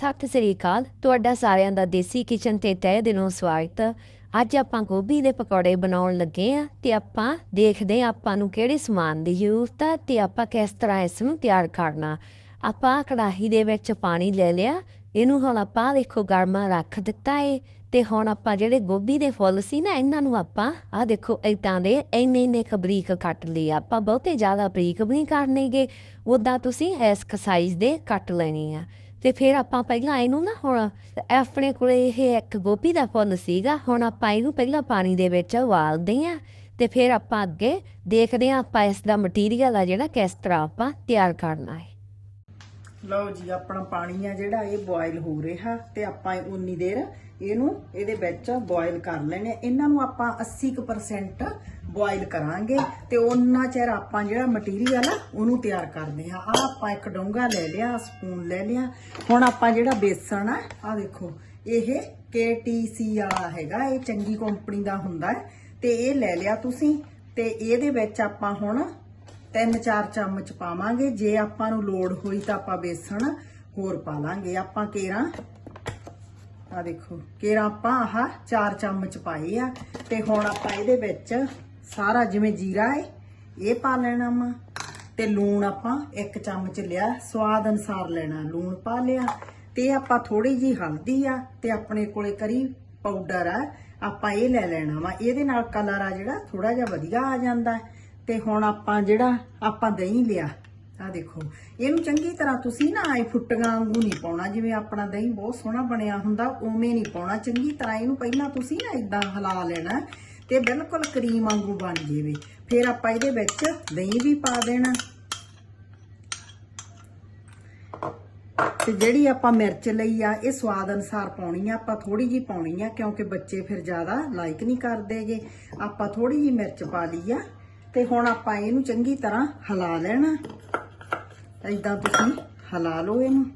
ਸਤਿ ਸ੍ਰੀ ਅਕਾਲ। ਤੁਹਾਡਾ ਸਾਰਿਆਂ ਦਾ ਦੇਸੀ ਕਿਚਨ ਤੇ ਤਹਿ ਦਿਲੋਂ ਸਵਾਗਤ। ਅੱਜ ਆਪਾਂ ਗੋਭੀ ਦੇ ਪਕੌੜੇ ਬਣਾਉਣ ਲੱਗੇ ਆ ਤੇ ਆਪਾਂ ਦੇਖਦੇ ਆ ਆਪਾਂ ਨੂੰ ਕਿਹੜੇ ਸਮਾਨ ਦੀ ਜ਼ਰੂਰਤ ਆ ਤੇ ਆਪਾਂ ਕਿਸ ਤਰ੍ਹਾਂ ਇਸ ਨੂੰ ਤਿਆਰ ਕਰਨਾ। ਆਪਾਂ ਕੜਾਹੀ ਦੇ ਵਿੱਚ ਪਾਣੀ ਲੈ ਲਿਆ। ਇਹਨੂੰ ਹੁਣ ਆਪਾਂ ਦੇਖੋ ਗਰਮਾ ਰੱਖ ਦਿੱਤਾ ਏ ਤੇ ਹੁਣ ਆਪਾਂ ਜਿਹੜੇ ਗੋਭੀ ਦੇ ਫੁੱਲ ਸੀ ਨਾ, ਇਹਨਾਂ ਨੂੰ ਆਪਾਂ ਆ ਦੇਖੋ, ਇਦਾਂ ਦੇ ਇੰਨੇ ਇੰਨੇ ਕੁ ਬਰੀਕ ਕੱਟ ਲਈ ਆਪਾਂ ਬਹੁਤੇ ਜ਼ਿਆਦਾ ਬਰੀਕ ਵੀ ਨਹੀਂ ਕਰਨੇਗੇ। ਉਦਾਂ ਤੁਸੀਂ ਇਸ ਸਾਈਜ਼ ਦੇ ਕੱਟ ਲੈਣੀ ਆ। ਤੇ ਫਿਰ ਆਪਾਂ ਪਹਿਲਾਂ ਇਹਨੂੰ ਨਾ ਹੁਣ ਆਪਣੇ ਕੋਲੇ ਇਹ ਇੱਕ ਗੋਭੀ ਦਾ ਫੁੱਲ ਸੀਗਾ, ਹੁਣ ਆਪਾਂ ਇਹਨੂੰ ਪਹਿਲਾਂ ਪਾਣੀ ਦੇ ਵਿੱਚ ਉਬਾਲਦੇ ਆ ਤੇ ਫਿਰ ਆਪਾਂ ਅੱਗੇ ਦੇਖਦੇ ਆ ਆਪਾਂ ਇਸ ਦਾ ਮਟੀਰੀਅਲ ਆ ਜਿਹੜਾ ਕਿਸ ਤਰ੍ਹਾਂ ਆਪਾਂ ਤਿਆਰ ਕਰਨਾ ਹੈ। ਲਓ ਜੀ, ਆਪਣਾ ਪਾਣੀ ਆ ਜਿਹੜਾ ਇਹ ਬੋਇਲ ਹੋ ਰਿਹਾ ਤੇ ਆਪਾਂ ਉਨੀ ਦੇਰ ਇਹਨੂੰ ਇਹਦੇ ਵਿੱਚ ਬੋਇਲ ਕਰ ਲੈਣੇ ਇਹਨਾਂ ਨੂੰ ਆਪਾਂ 80% ਬੋਇਲ ਕਰਾਂਗੇ ਤੇ ਉਹਨਾਂ ਚਿਰ ਆਪਾਂ ਜਿਹੜਾ ਮਟੀਰੀਅਲ ਆ, ਉਹਨੂੰ ਤਿਆਰ ਕਰਦੇ ਆ ਆ ਆਪਾਂ ਇੱਕ ਡੋਂਗਾ ਲੈ ਲਿਆ ਸਪੂਨ ਲੈ ਲਿਆ। ਹੁਣ ਆਪਾਂ ਜਿਹੜਾ ਬੇਸਣ ਆ ਆ ਦੇਖੋ, ਇਹ KTC ਵਾਲਾ ਹੈਗਾ, ਇਹ ਚੰਗੀ ਕੰਪਨੀ ਦਾ ਹੁੰਦਾ ਹੈ। ਤੇ ਇਹ ਲੈ ਲਿਆ ਤੁਸੀਂ, ਤੇ ਇਹਦੇ ਵਿੱਚ ਆਪਾਂ ਹੁਣ ਤਿੰਨ ਚਾਰ ਚਮਚ ਪਾਵਾਂਗੇ। ਜੇ ਆਪਾਂ ਨੂੰ ਲੋੜ ਹੋਈ ਤਾਂ ਆਪਾਂ ਬੇਸਣ ਹੋਰ ਪਾ ਲਾਂਗੇ। ਆਪਾਂ ਕੇਰਾਂ ਆ ਦੇਖੋ, ਕੇਰਾਂ ਆਪਾਂ ਆਹ ਚਾਰ ਚਮਚ ਪਾਏ ਆ। ਤੇ ਹੁਣ ਆਪਾਂ ਇਹਦੇ ਵਿੱਚ ਸਾਰਾ ਜਿਵੇਂ ਜੀਰਾ ਹੈ, ਇਹ ਪਾ ਲੈਣਾ ਵਾ। ਤੇ ਲੂਣ ਆਪਾਂ ਇੱਕ ਚਮਚ ਲਿਆ, ਸਵਾਦ ਅਨਸਾਰ ਲੈਣਾ। ਲੂਣ ਪਾ ਲਿਆ, ਤੇ ਆਪਾਂ ਥੋੜੀ ਜੀ ਹਲਦੀ ਆ, ਤੇ ਆਪਣੇ ਕੋਲੇ ਕਰੀ ਪਾਊਡਰ ਆ, ਆਪਾਂ ਇਹ ਲੈ ਲੈਣਾ ਵਾ। ਇਹਦੇ ਨਾਲ ਕਲਰ ਆ ਜਿਹੜਾ ਥੋੜਾ ਜਿਹਾ ਵਧੀਆ ਆ ਜਾਂਦਾ। ਹੈ ਤੇ ਹੁਣ ਆਪਾਂ ਜਿਹੜਾ ਆਪਾਂ ਦਹੀਂ ਲਿਆ ਆ ਦੇਖੋ, ਇਹਨੂੰ ਚੰਗੀ ਤਰ੍ਹਾਂ ਤੁਸੀਂ ਨਾ ਆਈ ਫੁੱਟੀਆਂ ਵਾਂਗੂ ਨਹੀਂ ਪਾਉਣਾ। ਜਿਵੇਂ ਆਪਣਾ ਦਹੀਂ ਬਹੁਤ ਸੋਹਣਾ ਬਣਿਆ ਹੁੰਦਾ, ਉਵੇਂ ਨਹੀਂ ਪਾਉਣਾ। ਚੰਗੀ ਤਰ੍ਹਾਂ ਇਹਨੂੰ ਪਹਿਲਾਂ ਤੁਸੀਂ ਨਾ ਇਦਾਂ ਹਿਲਾ ਲੈਣਾ। ਤੇ ਬਿਲਕੁਲ ਕਰੀਮ ਵਾਂਗੂ ਬਣ ਜਾਵੇ। ਫਿਰ ਆਪਾਂ ਇਹਦੇ ਵਿੱਚ ਦਹੀਂ ਵੀ ਪਾ ਦੇਣਾ। ਤੇ ਜਿਹੜੀ ਆਪਾਂ ਮਿਰਚ ਲਈ ਆ, ਇਹ ਸਵਾਦ ਅਨਸਾਰ ਪਾਉਣੀ ਆ। ਆਪਾਂ ਥੋੜੀ ਜੀ ਪਾਉਣੀ ਆ, ਕਿਉਂਕਿ ਬੱਚੇ ਫਿਰ ਜ਼ਿਆਦਾ ਲਾਈਕ ਨਹੀਂ ਕਰਦੇਗੇ ਆਪਾਂ ਥੋੜੀ ਜੀ ਮਿਰਚ ਪਾ ਲਈ ਆ, ਤੇ ਹੁਣ ਆਪਾਂ ਇਹਨੂੰ ਚੰਗੀ ਤਰ੍ਹਾਂ ਹਿਲਾ ਲੈਣਾ। ਇਦਾਂ ਤੁਸੀਂ ਹਿਲਾ ਲਓ ਇਹਨੂੰ।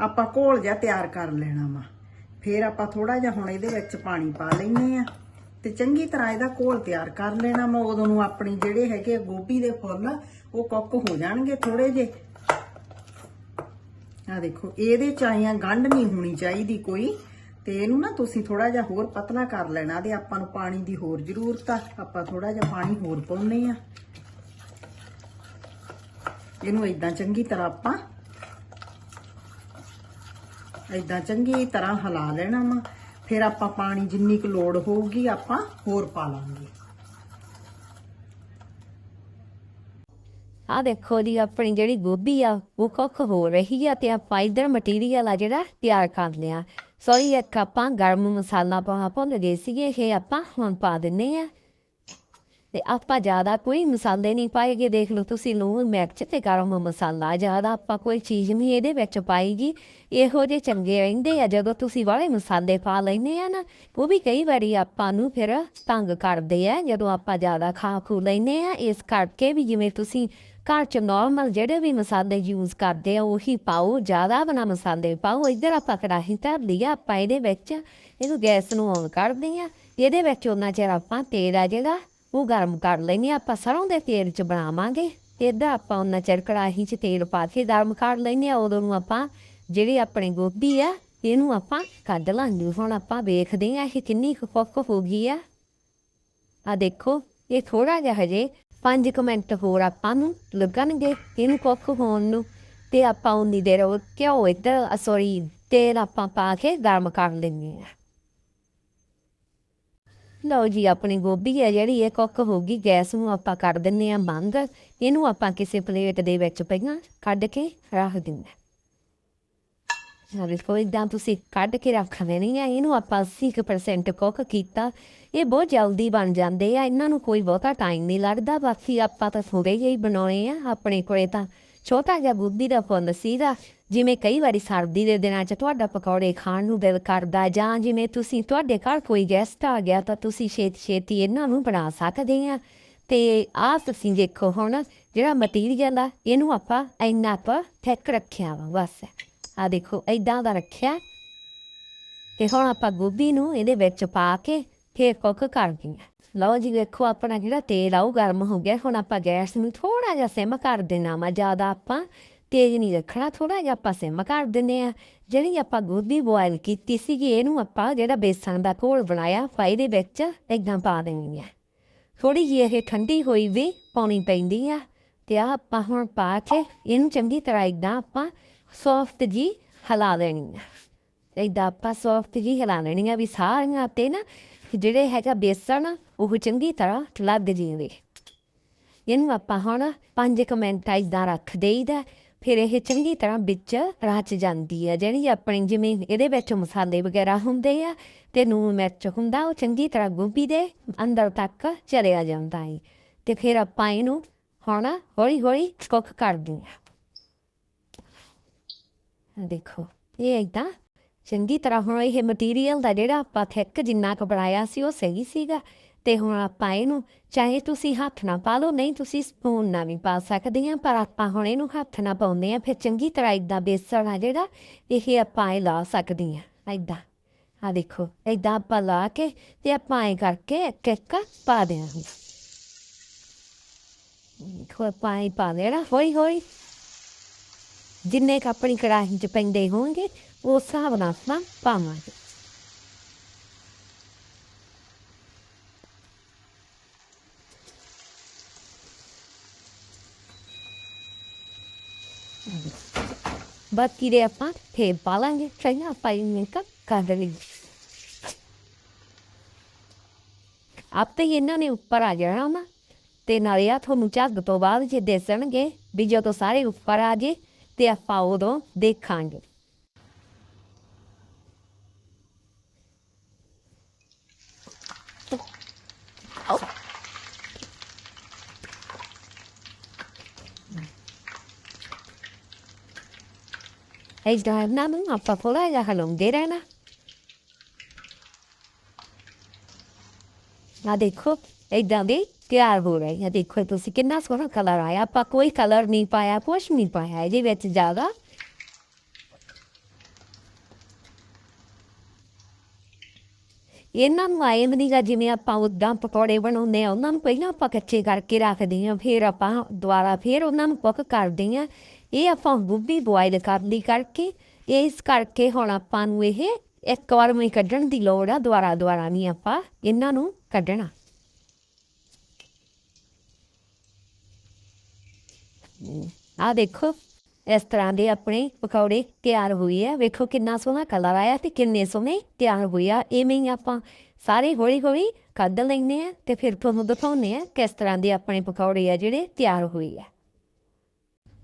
ਆਪਾਂ ਘੋਲ ਜਿਹਾ ਤਿਆਰ ਕਰ ਲੈਣਾ ਵਾ। ਫਿਰ ਆਪਾਂ ਥੋੜਾ ਜਿਹਾ ਹੁਣ ਇਹਦੇ ਵਿੱਚ ਪਾਣੀ ਪਾ ਲੈਨੇ ਆ ਤੇ ਚੰਗੀ ਤਰ੍ਹਾਂ ਇਹਦਾ ਘੋਲ ਤਿਆਰ ਕਰ ਲੈਣਾ ਵਾ ਉਦੋਂ ਨੂੰ ਆਪਣੀ ਜਿਹੜੇ ਹੈਗੇ ਗੋਭੀ ਦੇ ਫੁੱਲ, ਉਹ ਕੁੱਕ ਹੋ ਜਾਣਗੇ ਥੋੜੇ ਜੇ ਆ ਦੇਖੋ, ਇਹਦੇ ਚ ਆਈਆਂ ਗੰਢ ਨਹੀਂ ਹੋਣੀ ਚਾਹੀਦੀ ਕੋਈ ਤੇ ਇਹਨੂੰ ਨਾ ਤੁਸੀਂ ਥੋੜਾ ਜਿਹਾ ਹੋਰ ਪਤਲਾ ਕਰ ਲੈਣਾ ਤੇ ਆਪਾਂ ਨੂੰ ਪਾਣੀ ਦੀ ਹੋਰ ਜ਼ਰੂਰਤ ਆ, ਆਪਾਂ ਥੋੜਾ ਜਿਹਾ ਪਾਣੀ ਹੋਰ ਪਾਉਨੇ ਆ ਇਹਨੂੰ ਇਦਾਂ ਚੰਗੀ ਤਰ੍ਹਾਂ ਆਪਾਂ ਇਦਾਂ ਚੰਗੀ ਤਰ੍ਹਾਂ ਹਿਲਾ ਲੈਣਾ ਵਾ। ਫਿਰ ਆਪਾਂ ਪਾਣੀ ਜਿੰਨੀ ਕੁ ਲੋੜ ਹੋਊਗੀ ਆਪਾਂ ਹੋਰ ਪਾ ਲਾਂਗੇ। ਆ ਦੇਖੋ ਜੀ, ਆਪਣੀ ਜਿਹੜੀ ਗੋਭੀ ਆ, ਉਹ ਕੁੱਕ ਹੋ ਰਹੀ ਆ ਤੇ ਆਪਾਂ ਇਧਰ ਮਟੀਰੀਅਲ ਆ ਜਿਹੜਾ ਤਿਆਰ ਕਰ ਲਿਆ। ਸੋਰੀ ਇੱਕ ਆਪਾਂ ਗਰਮ ਮਸਾਲਾ ਪਾ ਭੁੱਲ ਗਏ ਸੀਗੇ, ਇਹ ਆਪਾਂ ਹੁਣ ਪਾ ਦਿੰਨੇ ਆ। ਤੇ ਆਪਾਂ ਜ਼ਿਆਦਾ ਕੋਈ ਮਸਾਲੇ ਨਹੀਂ ਪਾਏਗੇ। ਦੇਖ ਲਓ ਤੁਸੀਂ ਲੂਣ, ਮਿਰਚ ਤੇ ਗਰਮ ਮਸਾਲਾ, ਜ਼ਿਆਦਾ ਆਪਾਂ ਕੋਈ ਚੀਜ਼ ਨਹੀਂ ਇਹਦੇ ਵਿੱਚ ਪਾਏਗੀ। ਇਹੋ ਜਿਹੇ ਚੰਗੇ ਰਹਿੰਦੇ ਆ, ਜਦੋਂ ਤੁਸੀਂ ਵਾਲੇ ਮਸਾਲੇ ਪਾ ਲੈਨੇ ਆ ਨਾ, ਉਹ ਵੀ ਕਈ ਵਾਰੀ ਆਪਾਂ ਨੂੰ ਫਿਰ ਤੰਗ ਕਰਦੇ ਆ, ਜਦੋਂ ਆਪਾਂ ਜ਼ਿਆਦਾ ਖਾ ਖੂ ਲੈਨੇ ਆ। ਇਸ ਕਰਕੇ ਵੀ ਜਿਵੇਂ ਤੁਸੀਂ ਘਰ ਚ ਨਾਰਮਲ ਜਿਹੜੇ ਵੀ ਮਸਾਲੇ ਯੂਜ਼ ਕਰਦੇ ਆ, ਉਹੀ ਪਾਓ, ਜ਼ਿਆਦਾ ਬਣਾ ਮਸਾਲੇ ਪਾਓ। ਇੱਧਰ ਆਪਾਂ ਕੜਾਹੀ ਧਰ ਲਿਆ ਆਪਾਂ ਇਹਦੇ ਵਿੱਚ, ਇਹਨੂੰ ਗੈਸ ਨੂੰ ਔਨ ਕਰਦੇ ਆ ਇਹਦੇ ਵਿੱਚ ਉਹਨਾਂ ਚਿਰ ਆਪਾਂ ਤੇਲ ਆ ਜਿਹੜਾ ਉਹ ਗਰਮ ਕਰ ਲੈਣੀ ਆਪਾਂ ਸਰੋਂ ਦੇ ਤੇਲ ਚ ਬਣਾਵਾਂਗੇ ਇਹਦਾ ਆਪਾਂ ਉਹਨਾਂ ਚਿਰ ਕੜਾਹੀ ਚ ਤੇਲ ਪਾ ਕੇ ਗਰਮ ਕਰ ਲੈਣੇ ਆ ਉਦੋਂ ਨੂੰ ਆਪਾਂ ਜਿਹੜੀ ਆਪਣੇ ਗੋਭੀ ਆ, ਇਹਨੂੰ ਆਪਾਂ ਕੱਢ ਲਾਂਗੇ। ਹੁਣ ਆਪਾਂ ਵੇਖਦੇ ਆ ਇਹ ਕਿੰਨੀ ਕੁ ਹੋ ਗਈ ਆ। ਆ ਦੇਖੋ, ਇਹ ਥੋੜਾ ਜਿਹਾ ਹਜੇ 5 ਮਿੰਟ ਹੋਰ ਆਪਾਂ ਨੂੰ ਲੱਗਣਗੇ ਇਹਨੂੰ ਕੁੱਕ ਹੋਣ ਨੂੰ ਤੇ ਆਪਾਂ ਉਨੀ ਦੇਰ ਉਹ ਘਿਓ ਇੱਧਰ ਸੌਰੀ ਤੇਲ ਆਪਾਂ ਪਾ ਕੇ ਗਰਮ ਕਰ ਲੈਂਦੇ ਆ ਲਓ ਜੀ, ਆਪਣੀ ਗੋਭੀ ਹੈ ਜਿਹੜੀ, ਇਹ ਕੁੱਕ ਹੋ ਗਈ, ਗੈਸ ਨੂੰ ਆਪਾਂ ਕਰ ਦਿੰਨੇ ਆ ਬੰਦ। ਇਹਨੂੰ ਆਪਾਂ ਕਿਸੇ ਪਲੇਟ ਦੇ ਵਿੱਚ ਪਹਿਲਾਂ ਕੱਢ ਕੇ ਰੱਖ ਦਿੰਦੇ ਹਾਂ। ਦੇਖੋ ਇਦਾਂ ਤੁਸੀਂ ਕੱਢ ਕੇ ਰੱਖ ਲੈਣੀ ਆ ਇਹਨੂੰ ਆਪਾਂ 80% ਕੁੱਕ ਕੀਤਾ। ਇਹ ਬਹੁਤ ਜਲਦੀ ਬਣ ਜਾਂਦੇ ਆ। ਇਹਨਾਂ ਨੂੰ ਕੋਈ ਬਹੁਤਾ ਟਾਈਮ ਨਹੀਂ ਲੱਗਦਾ। ਬਾਕੀ ਆਪਾਂ ਤਾਂ ਥੋੜੇ ਜਿਹੇ ਹੀ ਬਣਾਉਣੇ ਆ। ਆਪਣੇ ਕੋਲੇ ਤਾਂ ਛੋਟਾ ਜਿਹਾ ਬੁੱਧੀ ਦਾ ਫੁੱਲ ਸੀਗਾ। ਜਿਵੇਂ ਕਈ ਵਾਰੀ ਸਰਦੀ ਦੇ ਦਿਨਾਂ 'ਚ ਤੁਹਾਡਾ ਪਕੌੜੇ ਖਾਣ ਨੂੰ ਦਿਲ ਕਰਦਾ ਜਾਂ ਜਿਵੇਂ ਤੁਸੀਂ ਤੁਹਾਡੇ ਘਰ ਕੋਈ ਗੈਸਟ ਆ ਗਿਆ ਤਾਂ ਤੁਸੀਂ ਛੇਤੀ ਛੇਤੀ ਇਹਨਾਂ ਨੂੰ ਬਣਾ ਸਕਦੇ ਆ ਤੇ ਆਹ ਤੁਸੀਂ ਦੇਖੋ ਹੁਣ ਜਿਹੜਾ ਮਟੀਰੀਅਲ ਆ, ਇਹਨੂੰ ਆਪਾਂ ਇੰਨਾ ਆਪਾਂ ਠੱਕ ਰੱਖਿਆ ਵਾ, ਬਸ। ਆ ਦੇਖੋ ਇਦਾਂ ਦਾ ਰੱਖਿਆ। ਤੇ ਹੁਣ ਆਪਾਂ ਗੋਭੀ ਨੂੰ ਇਹਦੇ ਵਿੱਚ ਪਾ ਕੇ ਫੇਰ ਕੁੱਕ ਕਰ ਦਿੰਦੇ ਲਓ ਜੀ, ਵੇਖੋ ਆਪਣਾ ਜਿਹੜਾ ਤੇਲ ਆ ਉਹ ਗਰਮ ਹੋ ਗਿਆ। ਹੁਣ ਆਪਾਂ ਗੈਸ ਨੂੰ ਥੋੜਾ ਜਿਹਾ ਸਿਮ ਕਰ ਦੇਣਾ ਵਾ, ਜ਼ਿਆਦਾ ਆਪਾਂ ਤੇਜ਼ ਨਹੀਂ ਰੱਖਣਾ ਥੋੜਾ ਜਿਹਾ ਆਪਾਂ ਸਿਮ ਕਰ ਦਿੰਦੇ ਆ ਜਿਹੜੀ ਆਪਾਂ ਗੋਭੀ ਬੋਇਲ ਕੀਤੀ ਸੀਗੀ, ਇਹਨੂੰ ਆਪਾਂ ਜਿਹੜਾ ਬੇਸਣ ਦਾ ਘੋਲ ਬਣਾਇਆ ਫਾਈ ਦੇ ਵਿੱਚ ਇੱਦਾਂ ਪਾ ਦੇਣੀ ਆ ਥੋੜੀ ਜਿਹੀ ਇਹ ਠੰਡੀ ਹੋਈ ਵੀ ਪਾਉਣੀ ਪੈਂਦੀ ਆ, ਤੇ ਆ ਆਪਾਂ ਹੁਣ ਪਾ ਕੇ ਇਹਨੂੰ ਚੰਗੀ ਤਰ੍ਹਾਂ ਇੱਦਾਂ ਆਪਾਂ ਸੌਫਟ ਜੀ ਹਿਲਾ ਦੇਣੀ ਆ। ਏਦਾਂ ਆਪਾਂ ਸੌਫਟ ਜੀ ਹਿਲਾ ਲੈਣੀ ਆ ਵੀ ਸਾਰੀਆਂ ਤੇ ਨਾ ਜਿਹੜੇ ਹੈਗਾ ਬੇਸਣ, ਉਹ ਚੰਗੀ ਤਰ੍ਹਾਂ ਲੱਗ ਜੀਵੇ। ਇਹਨੂੰ ਆਪਾਂ ਹੁਣ 5 ਮਿੰਟ ਏਦਾਂ ਰੱਖ ਦੇਈਦਾ। ਫਿਰ ਇਹ ਚੰਗੀ ਤਰ੍ਹਾਂ ਵਿੱਚ ਰਚ ਜਾਂਦੀ ਹੈ ਜਿਹੜੀ ਆਪਣੀ ਜਿਵੇਂ ਇਹਦੇ ਵਿੱਚ ਮਸਾਲੇ ਵਗੈਰਾ ਹੁੰਦੇ ਆ, ਤੇ ਨੂਨ ਮਿਰਚ ਹੁੰਦਾ, ਉਹ ਚੰਗੀ ਤਰ੍ਹਾਂ ਗੋਭੀ ਦੇ ਅੰਦਰ ਤੱਕ ਚਲਿਆ ਜਾਂਦਾ ਹੈ ਤੇ ਫਿਰ ਆਪਾਂ ਇਹਨੂੰ ਹੁਣ ਹੌਲੀ ਹੌਲੀ ਕੁੱਕ ਕਰਦੇ ਹਾਂ ਦੇਖੋ, ਇਹ ਏਦਾਂ ਚੰਗੀ ਤਰ੍ਹਾਂ ਹੁਣ ਇਹ ਮਟੀਰੀਅਲ ਦਾ ਜਿਹੜਾ ਆਪਾਂ ਥਿੱਕ ਜਿੰਨਾ ਕੁ ਬਣਾਇਆ ਸੀ, ਉਹ ਸਹੀ ਸੀਗਾ। ਤੇ ਹੁਣ ਆਪਾਂ ਇਹਨੂੰ, ਚਾਹੇ ਤੁਸੀਂ ਹੱਥ ਨਾ ਪਾ ਲਓ, ਨਹੀਂ ਤੁਸੀਂ ਸਪੂਨ ਨਾਲ ਵੀ ਪਾ ਸਕਦੇ ਆ, ਪਰ ਆਪਾਂ ਹੁਣ ਇਹਨੂੰ ਹੱਥ ਨਾਲ ਪਾਉਂਦੇ ਆ, ਫਿਰ ਚੰਗੀ ਤਰ੍ਹਾਂ ਇਦਾਂ ਬੇਸਣ ਆ ਜਿਹੜਾ, ਇਹ ਆਪਾਂ ਇਹ ਲਾ ਸਕਦੇ ਆ ਇਦਾਂ ਆ ਦੇਖੋ ਇਦਾਂ ਆਪਾਂ ਲਾ ਕੇ ਤੇ ਆਪਾਂ ਇਹ ਕਰਕੇ ਇੱਕ ਪਾ ਦਿਆਂਗੇ। ਕੋਈ ਪਾਣੀ ਪਾ ਦੇਣਾ ਹੋਈ ਹੋਈ ਜਿੰਨੇ ਕੁ ਆਪਣੀ ਕੜਾਹੀ 'ਚ ਪੈਂਦੇ ਹੋਣਗੇ, ਉਸ ਹਿਸਾਬ ਨਾਲ ਆਪਾਂ ਪਾਵਾਂਗੇ। ਬਾਕੀ ਦੇ ਆਪਾਂ ਫੇਰ ਪਾ ਲਾਂਗੇ ਚੰਗਾ ਆਪਾਂ ਇਹਨੂੰ ਕੱਟ ਕਰ ਦੇਣੀ ਆਪ ਤੇ ਇਹਨਾਂ ਨੇ ਉੱਪਰ ਆ ਜਾਣਾ ਨਾ ਤੇ ਨਾਲੇ ਆ ਤੁਹਾਨੂੰ ਝੱਗ ਤੋਂ ਬਾਅਦ ਜੇ ਦਿਸਣਗੇ ਵੀ ਜਦੋਂ ਸਾਰੇ ਉੱਪਰ ਆ ਜੇ ਤੇ ਆਪਾਂ ਉਦੋਂ ਦੇਖਾਂਗੇ ਏਦਾਂ ਇਹਨਾਂ ਨੂੰ ਆਪਾਂ ਥੋੜ੍ਹਾ ਜਿਹਾ ਹਲਾਉਂਦੇ ਰਹਿਣਾ ਆ ਦੇਖੋ ਏਦਾਂ ਦੇ ਤਿਆਰ ਹੋ ਰਹੇ ਆ ਦੇਖੋ ਤੁਸੀਂ ਕਿੰਨਾ ਸੋਹਣਾ ਕਲਰ ਆਇਆ ਆਪਾਂ ਕੋਈ ਕਲਰ ਨਹੀਂ ਪਾਇਆ ਕੁਛ ਨਹੀਂ ਪਾਇਆ ਇਹਦੇ ਵਿੱਚ ਜ਼ਿਆਦਾ ਇਹਨਾਂ ਨੂੰ ਆਏ ਨਹੀਂਗਾ ਜਿਵੇਂ ਆਪਾਂ ਉਦਾਂ ਪਕੌੜੇ ਬਣਾਉਂਦੇ ਆ, ਉਹਨਾਂ ਨੂੰ ਪਹਿਲਾਂ ਆਪਾਂ ਕੱਚੇ ਕਰਕੇ ਰੱਖਦੇ ਆ ਫਿਰ ਆਪਾਂ ਦੁਬਾਰਾ ਫਿਰ ਉਹਨਾਂ ਨੂੰ ਕੁੱਕ ਕਰਦੇ ਆ ਇਹ ਆਪਾਂ ਗੋਭੀ ਬੋਇਲ ਕਰ ਲਈ ਕਰਕੇ, ਇਸ ਕਰਕੇ ਹੁਣ ਆਪਾਂ ਨੂੰ ਇਹ ਇੱਕ ਵਾਰ ਮੈਂ ਕੱਢਣ ਦੀ ਲੋੜ ਆ, ਦੁਬਾਰਾ ਦੁਬਾਰਾ ਨਹੀਂ ਆਪਾਂ ਇਹਨਾਂ ਨੂੰ ਕੱਢਣਾ। ਆ ਦੇਖੋ। ਇਸ ਤਰ੍ਹਾਂ ਦੇ ਆਪਣੇ ਪਕੌੜੇ ਤਿਆਰ ਹੋਏ ਆ। ਵੇਖੋ ਕਿੰਨਾ ਸੋਹਣਾ ਕਲਰ ਆਇਆ ਤੇ ਕਿੰਨੇ ਸੋਹਣੇ ਤਿਆਰ ਹੋਏ ਆ। ਐਵੇਂ ਹੀ ਆਪਾਂ ਸਾਰੇ ਹੌਲੀ ਹੌਲੀ ਕੱਢ ਲੈਂਦੇ ਆ ਤੇ ਫਿਰ ਤੁਹਾਨੂੰ ਦਿਖਾਉਂਦੇ ਆ ਕਿਸ ਤਰ੍ਹਾਂ ਦੇ ਆਪਣੇ ਪਕੌੜੇ ਆ ਜਿਹੜੇ ਤਿਆਰ ਹੋਏ ਆ।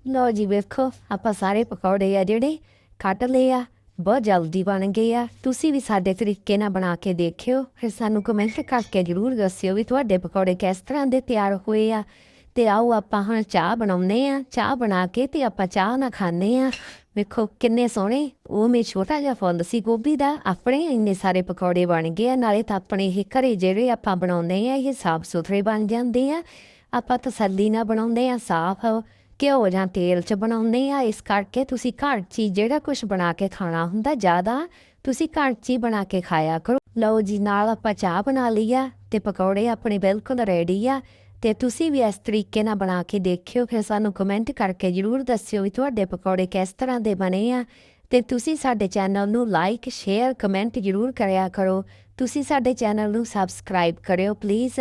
ਲਓ ਜੀ ਵੇਖੋ, ਆਪਾਂ ਸਾਰੇ ਪਕੌੜੇ ਆ ਜਿਹੜੇ ਕੱਟ ਲਏ ਆ। ਬਹੁਤ ਜਲਦੀ ਬਣ ਗਏ ਆ। ਤੁਸੀਂ ਵੀ ਸਾਡੇ ਤਰੀਕੇ ਨਾਲ ਬਣਾ ਕੇ ਦੇਖਿਓ। ਫਿਰ ਸਾਨੂੰ ਕਮੈਂਟ ਕਰਕੇ ਜਰੂਰ ਦੱਸਿਓ ਵੀ ਤੁਹਾਡੇ ਪਕੌੜੇ ਕਿਸ ਤਰ੍ਹਾਂ ਦੇ ਤਿਆਰ ਹੋਏ ਆ। ਤੇ ਆਓ ਆਪਾਂ ਹੁਣ ਚਾਹ ਬਣਾਉਂਦੇ ਆ ਚਾਹ ਬਣਾ ਕੇ ਤੇ ਆਪਾਂ ਚਾਹ ਨਾ ਖਾਂਦੇ ਆ ਵੇਖੋ ਕਿੰਨੇ ਸੋਹਣੇ। ਉਹ ਮੇ ਛੋਟਾ ਜਿਹਾ ਫੁੱਲ ਸੀ ਗੋਭੀ ਦਾ। ਆਪਣੇ ਇੰਨੇ ਸਾਰੇ ਪਕੌੜੇ ਬਣ ਗਏ ਆ। ਨਾਲੇ ਤਾਂ ਆਪਣੇ ਇਹ ਘਰੇ ਜਿਹੜੇ ਆਪਾਂ ਬਣਾਉਂਦੇ ਆ ਇਹ ਸਾਫ਼ ਸੁਥਰੇ ਬਣ ਜਾਂਦੇ ਆ। ਆਪਾਂ ਤਸੱਲੀ ਨਾਲ ਬਣਾਉਂਦੇ ਆ ਸਾਫ਼ ਘਿਓ ਜਾਂ ਤੇਲ 'ਚ ਬਣਾਉਂਦੇ ਆ ਇਸ ਕਰਕੇ ਤੁਸੀਂ ਘਰ 'ਚ ਹੀ ਜਿਹੜਾ ਕੁਝ ਬਣਾ ਕੇ ਖਾਣਾ ਹੁੰਦਾ, ਜ਼ਿਆਦਾ ਤੁਸੀਂ ਘਰ 'ਚ ਹੀ ਬਣਾ ਕੇ ਖਾਇਆ ਕਰੋ। ਲਓ ਜੀ, ਨਾਲ ਆਪਾਂ ਚਾਹ ਬਣਾ ਲਈ ਆ ਤੇ ਪਕੌੜੇ ਆਪਣੇ ਬਿਲਕੁਲ ਰੈਡੀ ਆ। ਤੇ ਤੁਸੀਂ ਵੀ ਇਸ ਤਰੀਕੇ ਨਾਲ ਬਣਾ ਕੇ ਦੇਖਿਓ, ਫਿਰ ਸਾਨੂੰ ਕਮੈਂਟ ਕਰਕੇ ਜਰੂਰ ਦੱਸਿਓ ਵੀ ਤੁਹਾਡੇ ਪਕੌੜੇ ਕਿਸ ਤਰ੍ਹਾਂ ਦੇ ਬਣੇ ਆ। ਤੇ ਤੁਸੀਂ ਸਾਡੇ ਚੈਨਲ ਨੂੰ ਲਾਈਕ ਸ਼ੇਅਰ ਕਮੈਂਟ ਜਰੂਰ ਕਰਿਆ ਕਰੋ। ਤੁਸੀਂ ਸਾਡੇ ਚੈਨਲ ਨੂੰ ਸਬਸਕ੍ਰਾਈਬ ਕਰਿਓ ਪਲੀਜ਼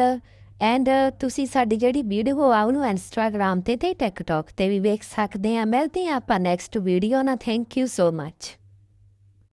ਐਂਡ ਤੁਸੀਂ ਸਾਡੀ ਜਿਹੜੀ ਵੀਡੀਓ ਆ, ਉਹਨੂੰ ਇੰਸਟਾਗ੍ਰam ਤੇ ਤੇ ਟਿਕਟੌਕ ਤੇ ਵੀ ਵੇਖ ਸਕਦੇ ਆ। ਮਿਲਦੇ ਆ ਆਪਾਂ ਨੈਕਸਟ ਵੀਡੀਓ ਨਾਲ। Thank you so much